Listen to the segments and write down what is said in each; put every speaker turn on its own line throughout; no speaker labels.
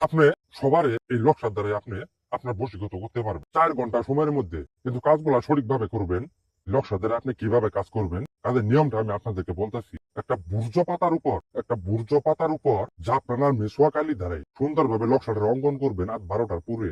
আপনি সবারে এই লক্ষ্যার দ্বারা আপনি আপনার বশীগত করতে পারবেন। চার ঘণ্টা সময়ের মধ্যে কিন্তু কাজগুলা সঠিকভাবে করবেন। দ্বারা আপনি কীভাবে কাজ করবেন? কাজের নিয়মটা আমি আপনাদেরকে বলতেছি। একটা বুর্জ পাতার উপর, একটা বুর্জ পাতার উপর যা আপনার মেসোয়া কালি দ্বারাই সুন্দরভাবে লক্ষ্যটার অঙ্কন করবেন আর বারোটার পরে।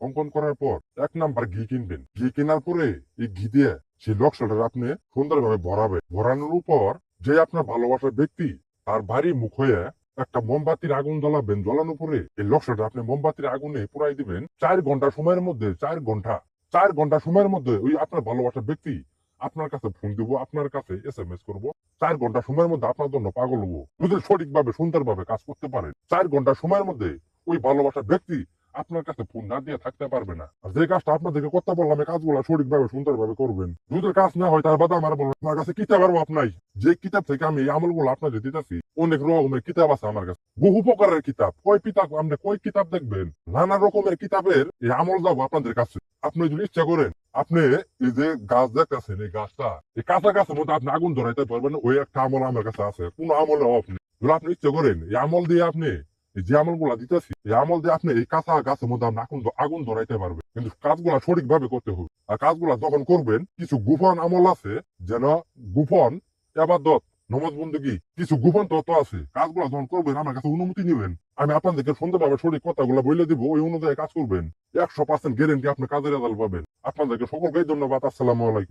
অঙ্কন করার পর এক নাম্বার ঘি কিনবেন। ঘি কেনার পরে এই ঘি দিয়ে সেই লক্ষ্যটার আপনি সুন্দরভাবে ভরাবেন। ভরানোর উপর যে আপনার ভালোবাসার ব্যক্তি, তার ভারী মুখ হয়ে একটা মোমবাতির আগুন জ্বালাবেন জ্বালানো পরে এই লক্ষ্যটা আপনি মোমবাতির আগুনে পুরাই দিবেন। চার ঘণ্টা সময়ের মধ্যে, চার ঘণ্টা চার ঘণ্টা সময়ের মধ্যে ওই আপনার ভালোবাসা ব্যক্তি আপনার কাছে ফোন দিব, আপনার কাছে এস এম এস করব। চার ঘণ্টা সময়ের মধ্যে আপনার জন্য পাগল হব। যদি সঠিকভাবে, সুন্দরভাবে কাজ করতে পারেন। চার ঘণ্টা সময়ের মধ্যে ওই ভালোবাসা ব্যক্তি আপনার কাছে ফোন না দিয়ে থাকতে পারবে না। আর যে কাজটা আপনাদেরকে করতে বললাম, এই কাজগুলো সঠিকভাবে, সুন্দরভাবে করবেন। যদি কাজ না হয় তার বাদে আমার বলবেন আমার কাছে কিতাবের অভাব নাই। যে কিতাব থেকে আমি এই আমলগুলো আপনাদের দিতেছি, অনেক রকমের কিতাব আছে আমার কাছে। বহু প্রকারের কিতাব। কয় কিতাব আপনি কয় কিতাব দেখবেন? নানা রকমের কিতাবের এই আমল যাব আপনাদের কাছে। আপনি যদি ইচ্ছা করেন, আপনি এই যে গাছ দেখতেছেন, এই গাছটা, এই কাঁচা গাছের মধ্যে আপনি আগুন ধরাইতে পারবেন, ওই একটা আমল আমার কাছে আছে। কোন আমলে অভাব নেই। আপনি ইচ্ছা করেন, এই আমল দিয়ে আপনি যে আমলগুলা দিতেছি, এই আমল দিয়ে আপনি এই কাঁচা গাছের মধ্যে আপনি আগুন আগুন ধরাইতে পারবেন। কিন্তু কাজগুলা সঠিকভাবে করতে হবে। আর কাজগুলা যখন করবেন, কিছু গোপন আমল আছে, যেন গোপন এবাদত, নমাজ বন্দী কিছু গোপন তত্ত্ব আছে, কাজগুলো যখন করবেন, আমার কাছে অনুমতি নেবেন। আমি আপনাদেরকে সুন্দরভাবে সঠিক কথাগুলো বলে দিব, ওই অনুযায়ী কাজ করবেন। একশো পার্সেন্ট গ্যারেন্টি আপনি কাজের রেজাল্ট পাবেন। আপনাদেরকে সকলকেই ধন্যবাদ, আসসালামু আলাইকুম।